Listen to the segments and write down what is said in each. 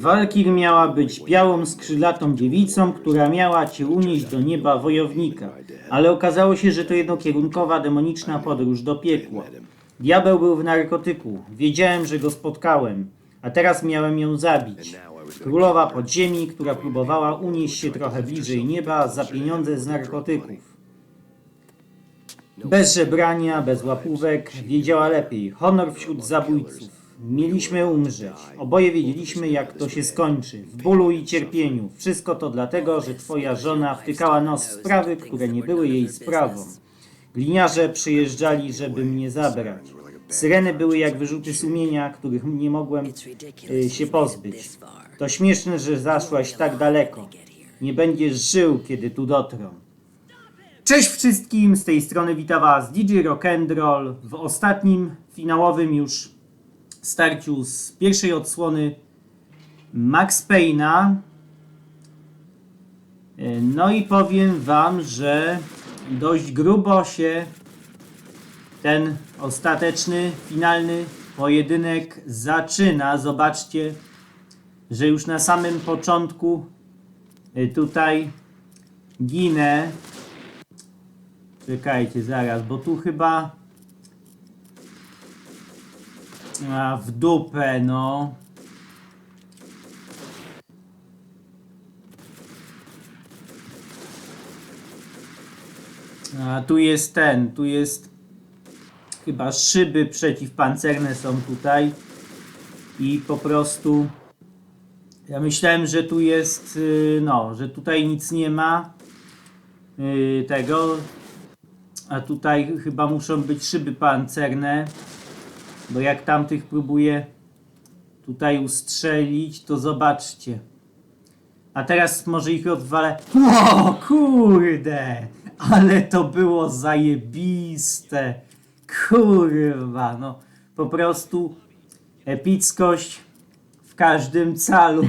Walkir miała być białą skrzydlatą dziewicą, która miała cię unieść do nieba wojownika, ale okazało się, że to jednokierunkowa demoniczna podróż do piekła. Diabeł był w narkotyku. Wiedziałem, że go spotkałem, a teraz miałem ją zabić. Królowa podziemi, która próbowała unieść się trochę bliżej nieba za pieniądze z narkotyków. Bez żebrania, bez łapówek, wiedziała lepiej. Honor wśród zabójców. Mieliśmy umrzeć. Oboje wiedzieliśmy, jak to się skończy. W bólu i cierpieniu. Wszystko to dlatego, że twoja żona wtykała nos w sprawy, które nie były jej sprawą. Gliniarze przyjeżdżali, żeby mnie zabrać. Syreny były jak wyrzuty sumienia, których nie mogłem y, się pozbyć. To śmieszne, że zaszłaś tak daleko. Nie będziesz żył, kiedy tu dotrą. Cześć wszystkim, z tej strony wita Was DJ Rock'n'Roll w ostatnim, finałowym już starciu z pierwszej odsłony Max Payne'a. E, No i powiem Wam, że dość grubo się ten ostateczny, finalny pojedynek zaczyna. Zobaczcie, że już na samym początku e, tutaj ginę. Czekajcie zaraz, bo tu chyba a, w dupę, no. A tu jest ten, tu jest chyba szyby przeciwpancerne są tutaj. I po prostu ja myślałem, że tu jest, y, no, że tutaj nic nie ma y, tego, a tutaj chyba muszą być szyby pancerne, bo jak tamtych próbuję tutaj ustrzelić, to zobaczcie. A teraz może ich odwalę. O kurde! Ale to było zajebiste! Kurwa, no po prostu epickość w każdym calu.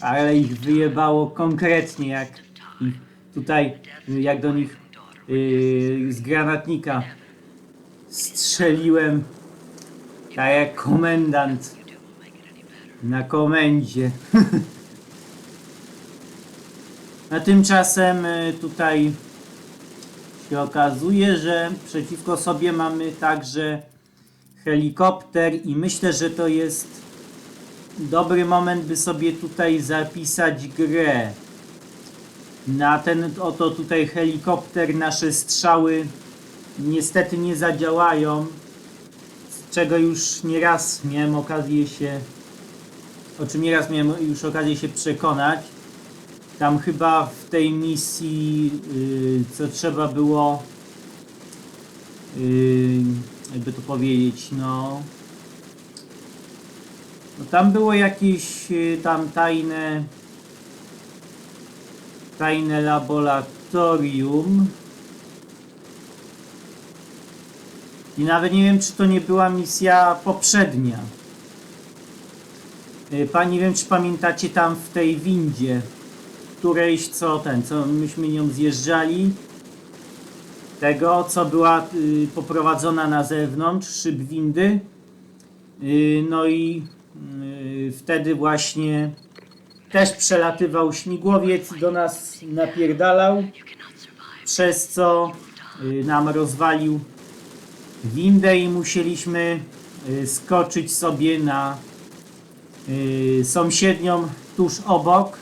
Ale ich wyjebało konkretnie, jak tutaj, jak do nich yy, z granatnika strzeliłem, tak jak komendant na komendzie. A tymczasem y, tutaj się okazuje, że przeciwko sobie mamy także helikopter i myślę, że to jest dobry moment, by sobie tutaj zapisać grę. Na ten oto tutaj helikopter nasze strzały niestety nie zadziałają, z czego już nieraz miałem okazję się, o czym nieraz miałem już okazję się przekonać. Tam chyba w tej misji, yy, co trzeba było, yy, jakby to powiedzieć, no, no tam było jakieś yy, tam tajne, tajne laboratorium. I nawet nie wiem, czy to nie była misja poprzednia. Y, Pani, wiem, czy pamiętacie tam w tej windzie, którejś, co ten, co myśmy nią zjeżdżali, tego, co była y, poprowadzona na zewnątrz, szyb windy. Y, no i y, wtedy właśnie też przelatywał śmigłowiec do nas napierdalał, przez co y, nam rozwalił windę i musieliśmy y, skoczyć sobie na y, sąsiednią tuż obok,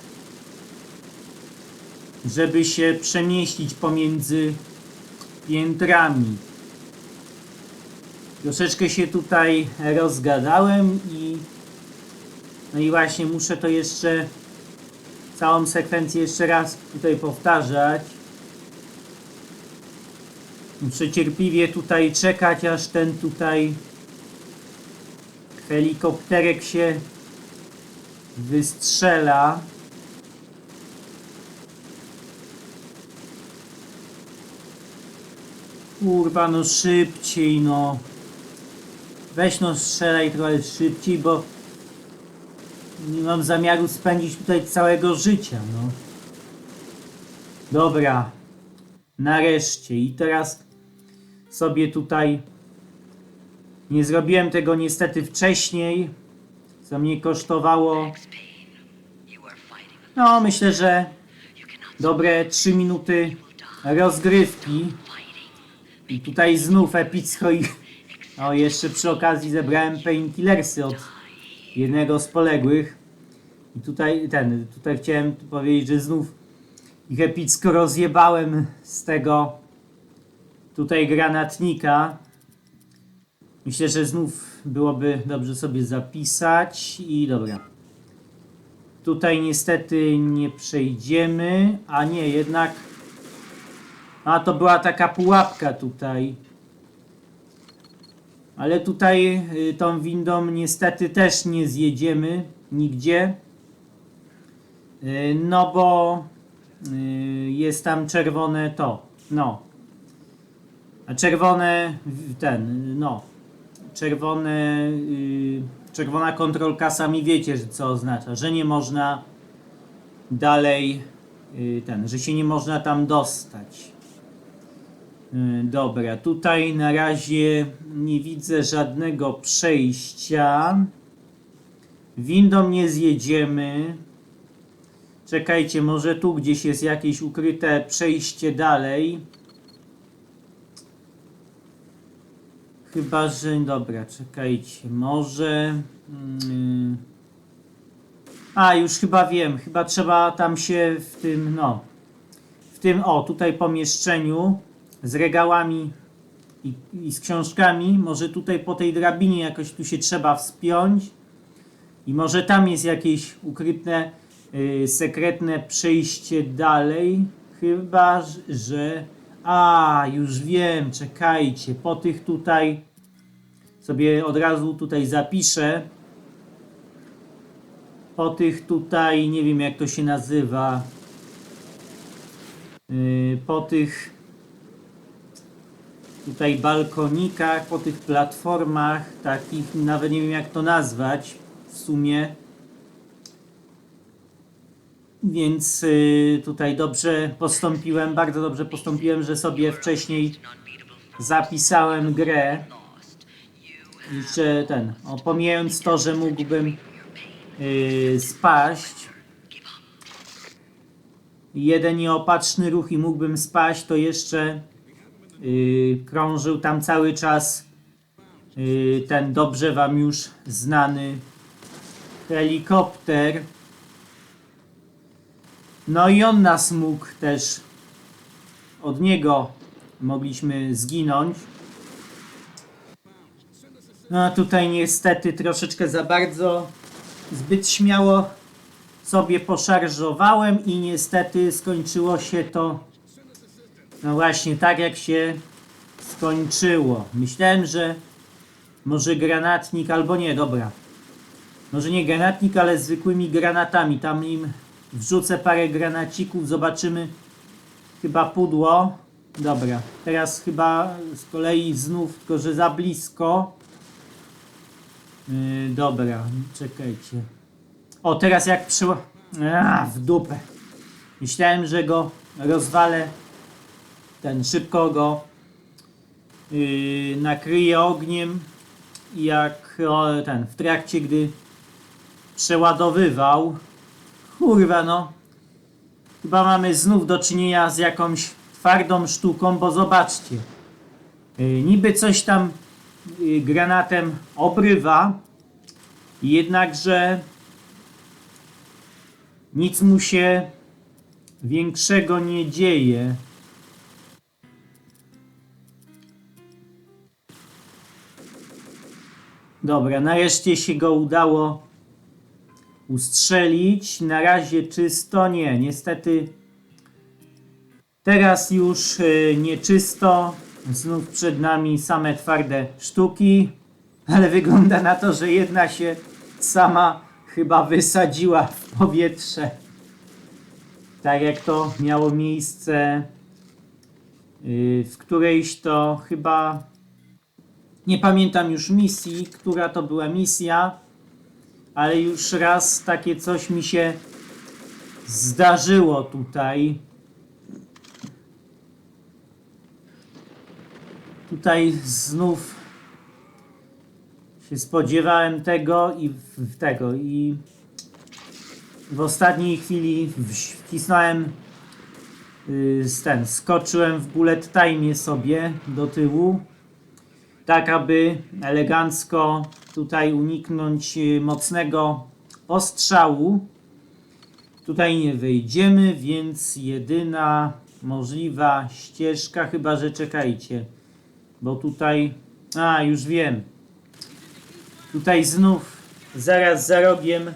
żeby się przemieścić pomiędzy piętrami. Troszeczkę się tutaj rozgadałem i no i właśnie muszę to jeszcze całą sekwencję jeszcze raz tutaj powtarzać. Muszę cierpliwie tutaj czekać, aż ten tutaj helikopterek się wystrzela. Kurwa, no szybciej, no. Weź no strzelaj trochę szybciej, bo nie mam zamiaru spędzić tutaj całego życia, no. Dobra. Nareszcie. I teraz sobie tutaj nie zrobiłem tego niestety wcześniej co mnie kosztowało. No, myślę, że dobre 3 minuty rozgrywki. I tutaj znów epicko i... O, jeszcze przy okazji zebrałem painkillersy od jednego z poległych. I tutaj ten, tutaj chciałem powiedzieć, że znów ich epicko rozjebałem z tego tutaj granatnika. Myślę, że znów byłoby dobrze sobie zapisać i dobra. Tutaj niestety nie przejdziemy, a nie, jednak a to była taka pułapka tutaj. Ale tutaj y, tą windą niestety też nie zjedziemy nigdzie. Y, No bo y, jest tam czerwone to. No. Czerwone ten, no. Czerwone y, czerwona kontrolka sami wiecie, że co oznacza, że nie można dalej y, ten, że się nie można tam dostać. Y, Dobra, tutaj na razie nie widzę żadnego przejścia. Windą nie zjedziemy. Czekajcie, może tu gdzieś jest jakieś ukryte przejście dalej. Chyba, że. Dobra, czekajcie, może. mm, A, już chyba wiem. Chyba trzeba tam się w tym, no. W tym, o, tutaj pomieszczeniu z regałami i, i z książkami. Może tutaj po tej drabinie jakoś tu się trzeba wspiąć. I może tam jest jakieś ukryte, y, sekretne przejście dalej. Chyba, że. A, już wiem, czekajcie. Po tych tutaj sobie od razu tutaj zapiszę. Po tych tutaj, nie wiem jak to się nazywa. Yy, po tych tutaj balkonikach, po tych platformach, takich, nawet nie wiem jak to nazwać w sumie. Więc y, tutaj dobrze postąpiłem, bardzo dobrze postąpiłem, że sobie wcześniej zapisałem grę. Jeszcze ten, o, pomijając to, że mógłbym y, spaść. Jeden nieopatrzny ruch i mógłbym spaść, to jeszcze y, krążył tam cały czas y, ten dobrze wam już znany helikopter. No i on nas mógł też. Od niego mogliśmy zginąć. No a tutaj niestety troszeczkę za bardzo zbyt śmiało sobie poszarżowałem i niestety skończyło się to no właśnie tak jak się skończyło. Myślałem, że może granatnik albo nie, dobra. Może nie granatnik, ale zwykłymi granatami. Tam im wrzucę parę granacików, zobaczymy. Chyba pudło. Dobra, teraz chyba z kolei znów, tylko że za blisko. Yy, dobra, czekajcie. O, teraz jak przyło... A, w dupę. Myślałem, że go rozwalę. Ten, szybko go yy, nakryję ogniem. Jak o, ten, w trakcie, gdy przeładowywał. Kurwa no. Chyba mamy znów do czynienia z jakąś twardą sztuką, bo zobaczcie. Yy, niby coś tam yy, granatem obrywa, jednakże nic mu się większego nie dzieje. Dobra, nareszcie się go udało ustrzelić. Na razie czysto. Nie, niestety teraz już y, nieczysto. Znów przed nami same twarde sztuki, ale wygląda na to, że jedna się sama chyba wysadziła w powietrze. Tak jak to miało miejsce y, w którejś to chyba nie pamiętam już misji, która to była misja, ale już raz takie coś mi się zdarzyło tutaj. Tutaj znów się spodziewałem tego i w, tego i w ostatniej chwili wcisnąłem y, z ten, skoczyłem w bullet time sobie do tyłu tak aby elegancko tutaj uniknąć y, mocnego ostrzału tutaj nie wyjdziemy więc jedyna możliwa ścieżka chyba że czekajcie bo tutaj a już wiem Tutaj znów zaraz za rogiem.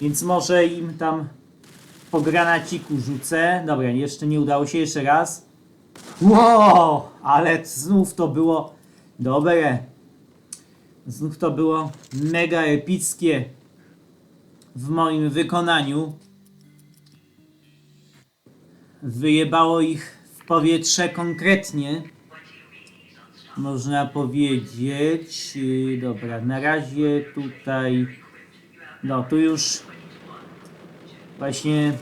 Więc może im tam po granaciku rzucę. Dobra, jeszcze nie udało się, jeszcze raz. Wow, ale znów to było dobre. Znów to było mega epickie w moim wykonaniu. Wyjebało ich w powietrze konkretnie można powiedzieć. Yy, Dobra, na razie tutaj. No, tu już właśnie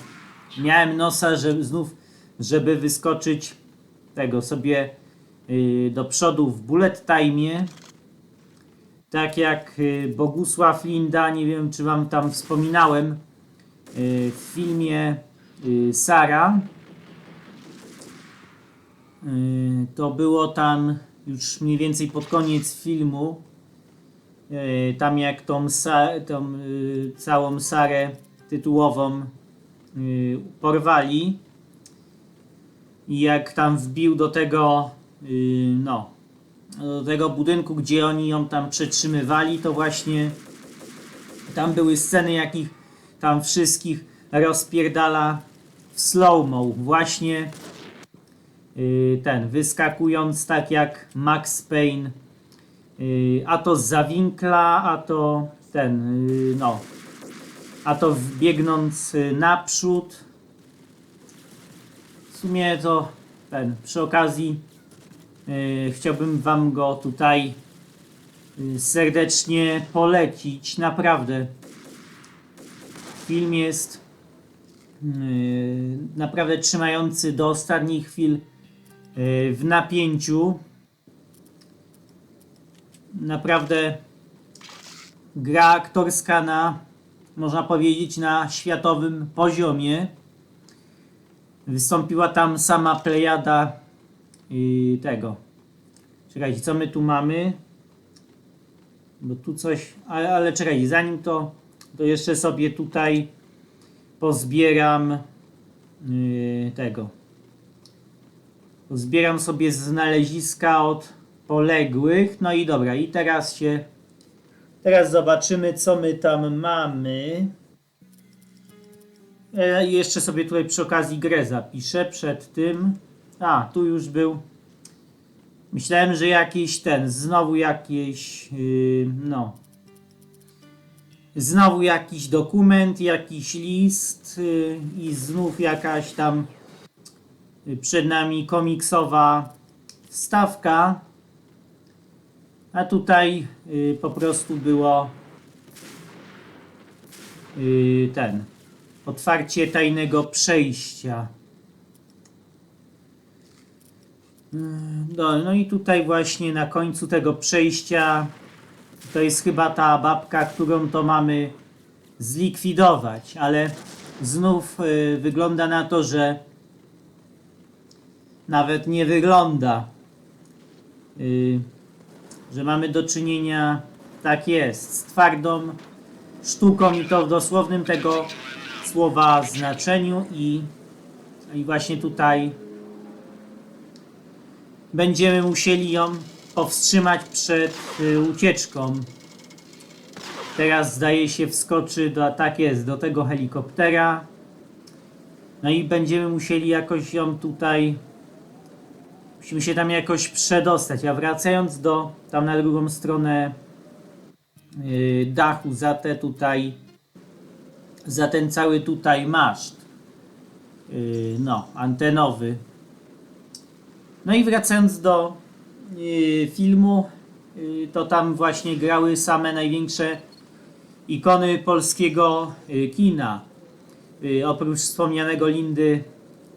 miałem nosa, żeby znów, żeby wyskoczyć tego sobie yy, do przodu w bullet time. Tak jak yy, Bogusław Linda, nie wiem czy wam tam wspominałem, yy, w filmie yy, Sara. To było tam już mniej więcej pod koniec filmu. Tam jak tą, tą całą Sarę tytułową porwali i jak tam wbił do tego no do tego budynku, gdzie oni ją tam przetrzymywali, to właśnie tam były sceny, jakich tam wszystkich rozpierdala w slow-mo. Właśnie yy, ten, wyskakując tak jak Max Payne, yy, a to z zawinkla, a to ten, yy, no, a to biegnąc naprzód. W sumie to ten, przy okazji chciałbym Wam go tutaj yy, serdecznie polecić. Naprawdę. Film jest yy, naprawdę trzymający do ostatnich chwil w napięciu. Naprawdę gra aktorska na, można powiedzieć, na światowym poziomie. Wystąpiła tam sama plejada yy, tego. Czekajcie, co my tu mamy? Bo tu coś, ale, ale czekajcie, zanim to, to jeszcze sobie tutaj pozbieram yy, tego. Zbieram sobie znaleziska od poległych. No i dobra, i teraz się. Teraz zobaczymy, co my tam mamy. E, i jeszcze sobie tutaj przy okazji grę zapiszę przed tym. A, tu już był. Myślałem, że jakiś ten, znowu jakiś, yy, no. Znowu jakiś dokument, jakiś list yy, i znów jakaś tam yy, przed nami komiksowa wstawka. A tutaj yy, po prostu było yy, ten otwarcie tajnego przejścia. No, no i tutaj właśnie na końcu tego przejścia to jest chyba ta babka, którą to mamy zlikwidować, ale znów y, wygląda na to, że nawet nie wygląda, y, że mamy do czynienia, tak jest, z twardą sztuką i to w dosłownym tego słowa znaczeniu i, i właśnie tutaj będziemy musieli ją powstrzymać przed y, ucieczką. Teraz zdaje się wskoczy do, tak jest, do tego helikoptera. No i będziemy musieli jakoś ją tutaj, musimy się tam jakoś przedostać. A wracając do, tam na drugą stronę y, dachu, za te tutaj, za ten cały tutaj maszt, y, no, antenowy, no i wracając do y, filmu, y, to tam właśnie grały same największe ikony polskiego y, kina. Y, oprócz wspomnianego Lindy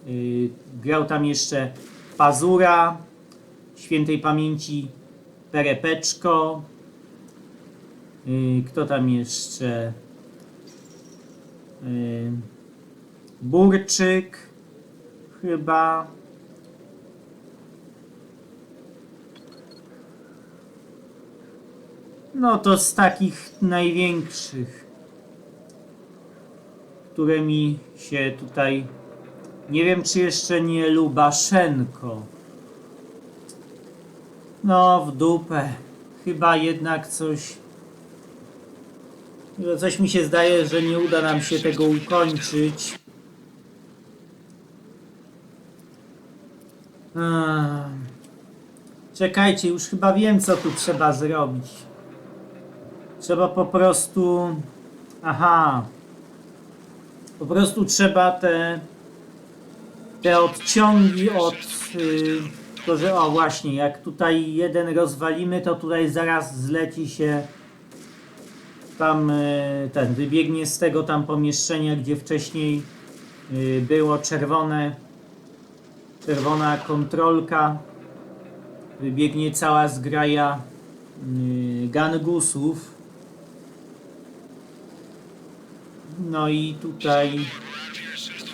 y, grał tam jeszcze Pazura, świętej pamięci Perepeczko. Y, Kto tam jeszcze? Y, Burczyk. Chyba. No to z takich największych, które mi się tutaj. Nie wiem, czy jeszcze nie Lubaszenko. No, w dupę. Chyba jednak coś. Coś mi się zdaje, że nie uda nam się tego ukończyć. Czekajcie, już chyba wiem, co tu trzeba zrobić. Trzeba po prostu. Aha. Po prostu trzeba te. Te odciągi od. Yy, to, że o właśnie, jak tutaj jeden rozwalimy, to tutaj zaraz zleci się. Tam yy, ten wybiegnie z tego tam pomieszczenia, gdzie wcześniej yy, było czerwone. Czerwona kontrolka. Wybiegnie cała zgraja yy, gangusów. No i tutaj,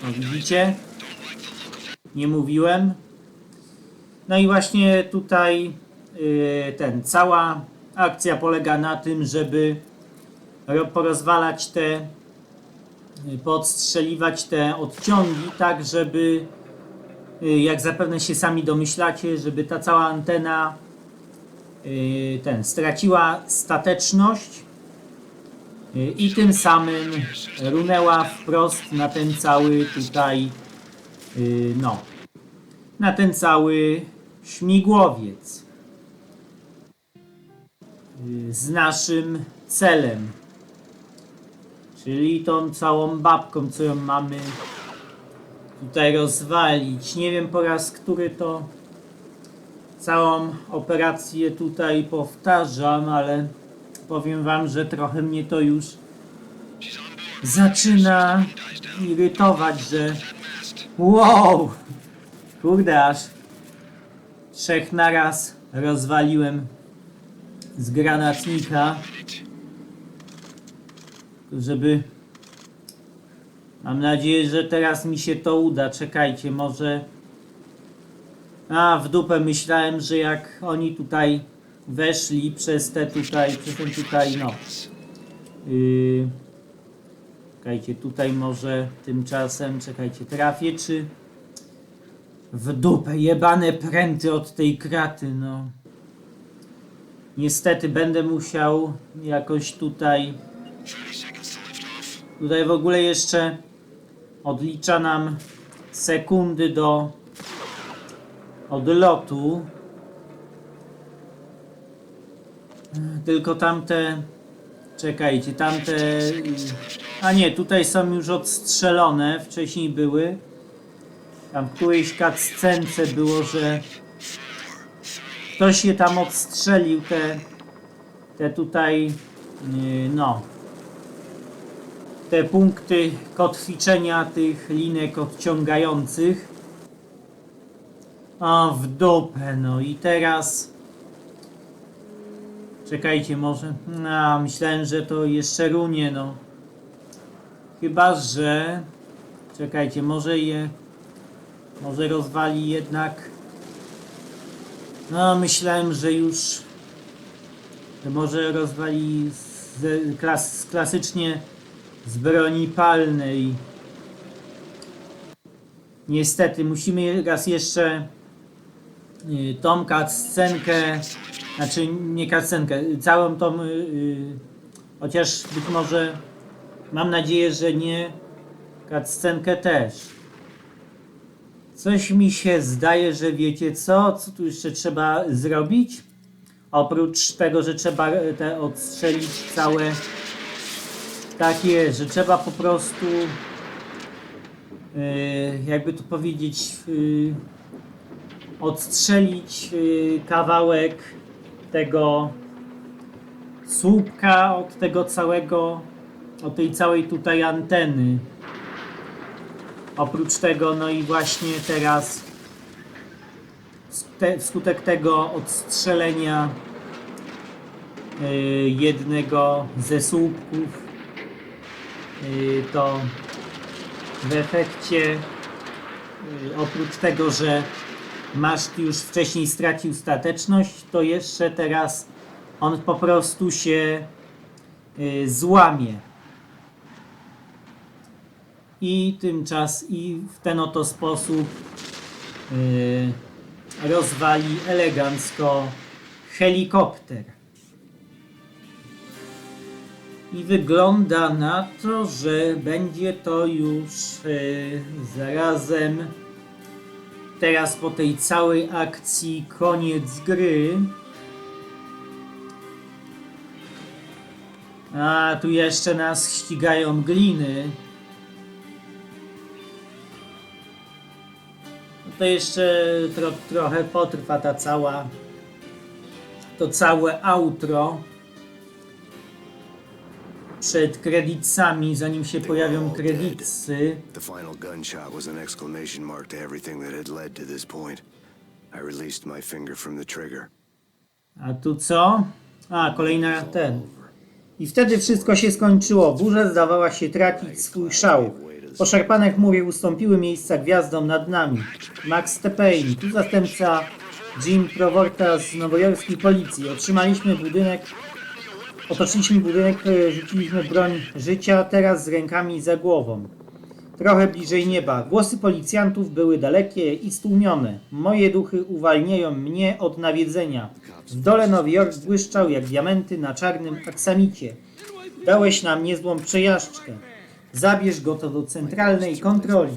widzicie? Nie mówiłem. No i właśnie tutaj yy, ten, cała akcja polega na tym, żeby ro- porozwalać te, yy, podstrzeliwać te odciągi, tak żeby, yy, jak zapewne się sami domyślacie, żeby ta cała antena yy, ten, straciła stateczność i tym samym runęła wprost na ten cały tutaj, yy, no, na ten cały śmigłowiec yy, z naszym celem, czyli tą całą babką, co ją mamy tutaj rozwalić. Nie wiem po raz który to całą operację tutaj powtarzam, ale powiem wam, że trochę mnie to już zaczyna irytować, że wow, kurde aż trzech naraz rozwaliłem z granatnika, żeby mam nadzieję, że teraz mi się to uda. Czekajcie, może a w dupę myślałem, że jak oni tutaj weszli przez te tutaj, przez ten tutaj, no. Yy, czekajcie, tutaj może tymczasem, czekajcie, trafię czy w dupę, jebane pręty od tej kraty, no. Niestety będę musiał jakoś tutaj, tutaj w ogóle jeszcze odlicza nam sekundy do odlotu. Tylko tamte. Czekajcie, tamte. A nie, tutaj są już odstrzelone. Wcześniej były. Tam w którejś cutscence było, że ktoś je tam odstrzelił. Te, te tutaj. yy, No. Te punkty kotwiczenia tych linek odciągających. O, w dupę, no i teraz... Czekajcie, może... No, myślałem, że to jeszcze runie, no. Chyba, że... Czekajcie, może je... Może rozwali jednak... No, myślałem, że już... Że może rozwali z, klas, klasycznie z broni palnej. Niestety, musimy raz jeszcze y, tą cutscenkę, znaczy nie cutscenkę, całą tą, y, y, chociaż być może, mam nadzieję, że nie cutscenkę też. Coś mi się zdaje, że wiecie co, co tu jeszcze trzeba zrobić? Oprócz tego, że trzeba te odstrzelić całe takie, że trzeba po prostu yy, jakby tu powiedzieć yy, odstrzelić yy, kawałek tego słupka od tego całego od tej całej tutaj anteny. Oprócz tego no i właśnie teraz te, wskutek tego odstrzelenia y, jednego ze słupków, y, to w efekcie y, oprócz tego, że maszt już wcześniej stracił stateczność, to jeszcze teraz on po prostu się y, złamie. I tymczas i w ten oto sposób y, rozwali elegancko helikopter. I wygląda na to, że będzie to już y, zarazem teraz po tej całej akcji koniec gry. A tu jeszcze nas ścigają gliny. No to jeszcze tro, trochę potrwa ta cała to całe outro przed kredytami, zanim się pojawią kredytsy. The final gunshot was an exclamation mark to everything that had led to this point. I released my finger from the trigger. A tu co? A, kolejna ten. I wtedy wszystko się skończyło. Burza zdawała się tracić swój szał. Poszarpane chmury ustąpiły miejsca gwiazdom nad nami. Max Tepein, tu zastępca Jim Provorta z nowojorskiej policji. Otrzymaliśmy budynek, otoczyliśmy budynek, e, rzuciliśmy broń życia, teraz z rękami za głową. Trochę bliżej nieba. Głosy policjantów były dalekie i stłumione. Moje duchy uwalniają mnie od nawiedzenia. W dole Nowy Jork błyszczał jak diamenty na czarnym aksamicie. Dałeś nam niezłą przejażdżkę. Zabierz go to do centralnej kontroli.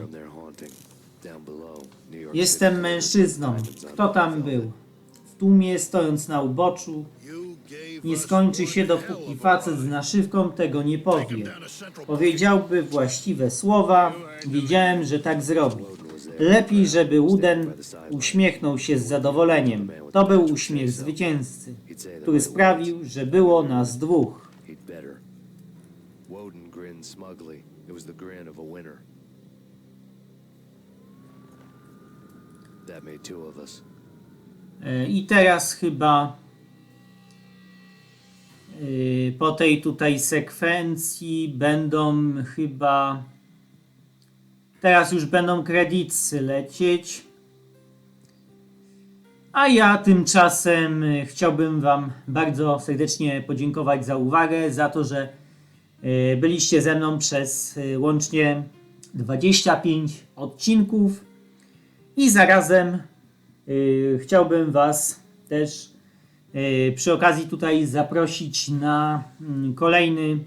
Jestem mężczyzną. Kto tam był? W tłumie, stojąc na uboczu. Nie skończy się, dopóki facet z naszywką tego nie powie. Powiedziałby właściwe słowa. Wiedziałem, że tak zrobi. Lepiej, żeby Wooden uśmiechnął się z zadowoleniem. To był uśmiech zwycięzcy, który sprawił, że było nas dwóch. He'd better. Woden grinned smugly. It was the grin of a winner. That made two of us. E, I teraz chyba po tej tutaj sekwencji będą chyba teraz już będą kredytsy lecieć. A ja tymczasem e, chciałbym Wam bardzo serdecznie podziękować za uwagę, za to, że e, byliście ze mną przez łącznie 25 odcinków i zarazem chciałbym Was też przy okazji tutaj zaprosić na mm, kolejny yy,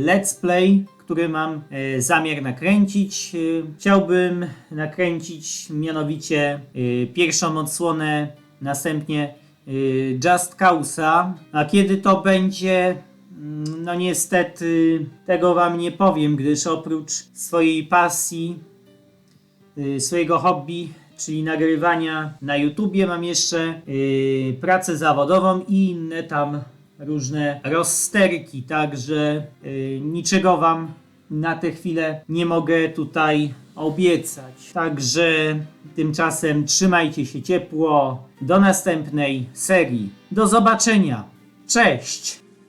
let's play, który mam yy, zamiar nakręcić. Chciałbym nakręcić mianowicie pierwszą odsłonę, następnie Just Cause'a, a kiedy to będzie mm, no niestety tego Wam nie powiem, gdyż oprócz swojej pasji swojego hobby, czyli nagrywania na YouTubie. Mam jeszcze y, pracę zawodową i inne tam różne rozsterki, także y, niczego Wam na tę chwilę nie mogę tutaj obiecać. Także tymczasem trzymajcie się ciepło. Do następnej serii. Do zobaczenia. Cześć!